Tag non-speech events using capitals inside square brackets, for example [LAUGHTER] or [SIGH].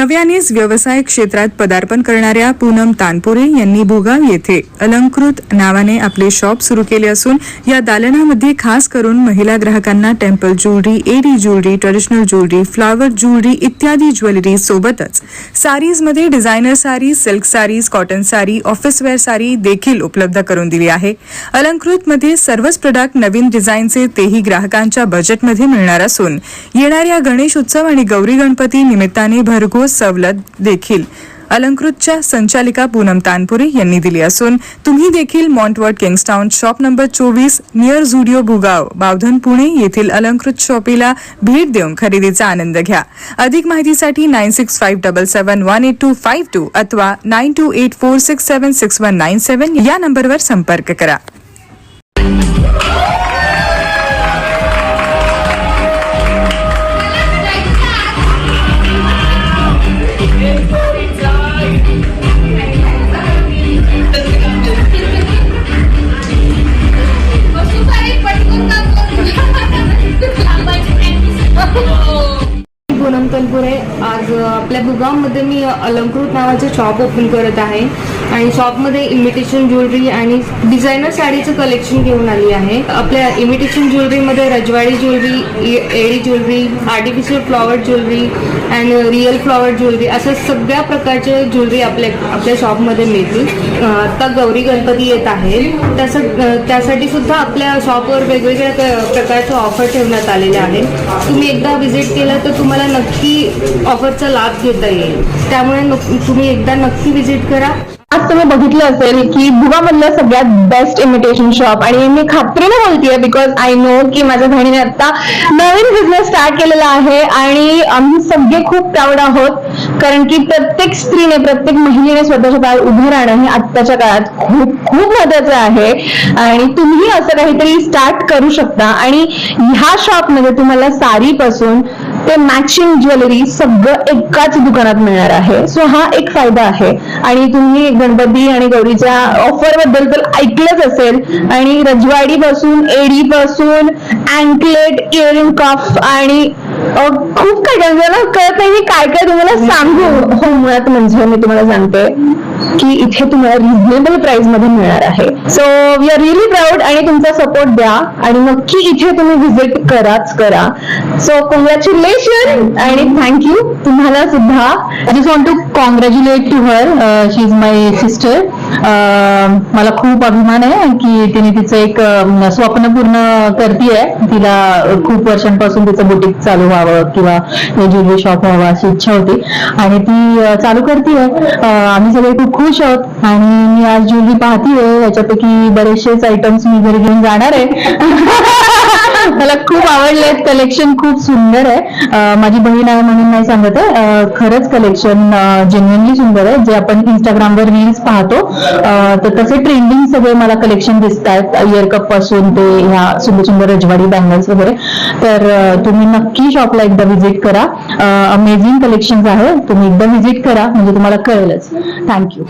नव्यानेच व्यवसाय क्षेत्रात पदार्पण करणाऱ्या पूनम तानपुरे यांनी भोगाव येथे. अलंकृत नावाने आपले शॉप सुरू केले असून या दालनामध्ये खास करून महिला ग्राहकांना temple jewellery AD jewellery traditional jewellery flower jewellery इत्यादी ज्वेलरी सोबतच. सारीजमध्ये designer sari silk saris cotton sari office wear sari देखील उपलब्ध करून दिली आहे. अलंकृतमध्ये सर्वच प्रोडक्ट नवीन डिझाईनचे तेही ग्राहकांच्या बजेटमध्ये मिळणार असून येणाऱ्या गणेश उत्सव आणि गौरी गणपती निमित्ताने भरघोस सवलत देखील. अलंकृतच्या संचालिका पूनम तानपुरे यांनी दिली असून तुम्ही देखील मॉन्टवर्ड किंग्स्टाऊन शॉप नंबर चोवीस नियर झुडिओ भुगाव बावधन पुणे येथील अलंकृत शॉपीला भेट देऊन खरेदीचा आनंद घ्या. अधिक माहितीसाठी nine six five double seven one eight two five two अथवा nine two eight four six seven six one nine seven या नंबरवर संपर्क करा. आज आपल्या भुगावमध्ये मी अलंकृत नावाचं शॉप ओपन करत आहे. आणि शॉपमध्ये इमिटेशन ज्वेलरी आणि डिझायनर साडीचं कलेक्शन घेऊन आली आहे. आपल्या इमिटेशन ज्वेलरीमध्ये रजवाडी jewellery AD jewellery artificial flower jewellery and real flower jewellery असं सगळ्या प्रकारचे ज्वेलरी आपल्या आपल्या शॉपमध्ये मिळतील. आता गौरी गणपती येत आहे. त्यास त्यासाठी सुद्धा आपल्या शॉपवर वेगवेगळ्या प्रकारचं ऑफर ठेवण्यात आलेले आहे तुम्ही एकदा व्हिजिट केलं तर तुम्हाला नक्की ऑफरचा लाभ घेता येईल. त्यामुळे तुम्ही एकदा नक्की व्हिजिट करा. आज तुम्ही बघितलं असेल की भुगामधलं सगळ्यात बेस्ट इमिटेशन शॉप आणि मी खात्रीने बोलतेय बिकॉज आय नो की माझ्या बहिणीने आता नवीन बिझनेस स्टार्ट केलेला आहे आणि आम्ही सगळे खूप प्राऊड आहोत. कारण की प्रत्येक स्त्रीने प्रत्येक महिलेने स्वतःच्या पायावर उभं राहणं हे आत्ताच्या काळात खूप खूप महत्वाचं आहे. आणि तुम्ही असं काहीतरी स्टार्ट करू शकता. आणि ह्या शॉपमध्ये तुम्हाला सारीपासून ते मॅचिंग ज्वेलरी सगळं एकाच दुकानात मिळणार आहे. सो हा एक फायदा आहे. आणि तुम्ही गणपती आणि गौरीच्या ऑफरबद्दल तर ऐकलंच असेल. आणि रजवाडी पासून एडी पासून अँकलेट इयरिंग कफ आणि खूप काय काय कळत नाही मी काय काय तुम्हाला सांगू. हो मुळात म्हणजे मी तुम्हाला सांगते की इथे तुम्हाला रिझनेबल प्राइसमध्ये मिळणार आहे. So we are really support आणि तुमचा सपोर्ट द्या. आणि नक्की इथे तुम्ही व्हिजिट कराच करा. सो कॉंग्रॅच्युलेशन आणि थँक्यू तुम्हाला सुद्धा I just want to congratulate to her she is my sister मला खूप अभिमान आहे की तिने तिचं एक स्वप्न पूर्ण करतीये. तिला खूप वर्षांपासून तिचं बुटीक चालू व्हावं किंवा ज्वेलरी शॉप व्हावं अशी इच्छा होती. आणि ती चालू करतीये. आम्ही सगळे खूप खुश आहोत. आणि मी आज ज्वेलरी पाहतीये. याच्यापैकी बरेचसेच आयटम्स मी घरी घेऊन जाणार आहे. [LAUGHS] मला खूप आवडले कलेक्शन खूप सुंदर आहे. माझी बहीण आहे म्हणून नाही सांगत आहे. खरंच कलेक्शन जेन्युअनली सुंदर आहे. जे आपण इंस्टाग्रामवर रील्स पाहतो तर तसे ट्रेंडिंग सगळे मला कलेक्शन दिसत आहेत इयर कपपासून ते ह्या सुंदर सुंदर रजवाडी बँगल्स वगैरे. तर तुम्ही नक्की शॉपला एकदा व्हिजिट करा. अमेझिंग कलेक्शन आहे तुम्ही एकदा व्हिजिट करा. म्हणजे तुम्हाला कळेलच. थँक्यू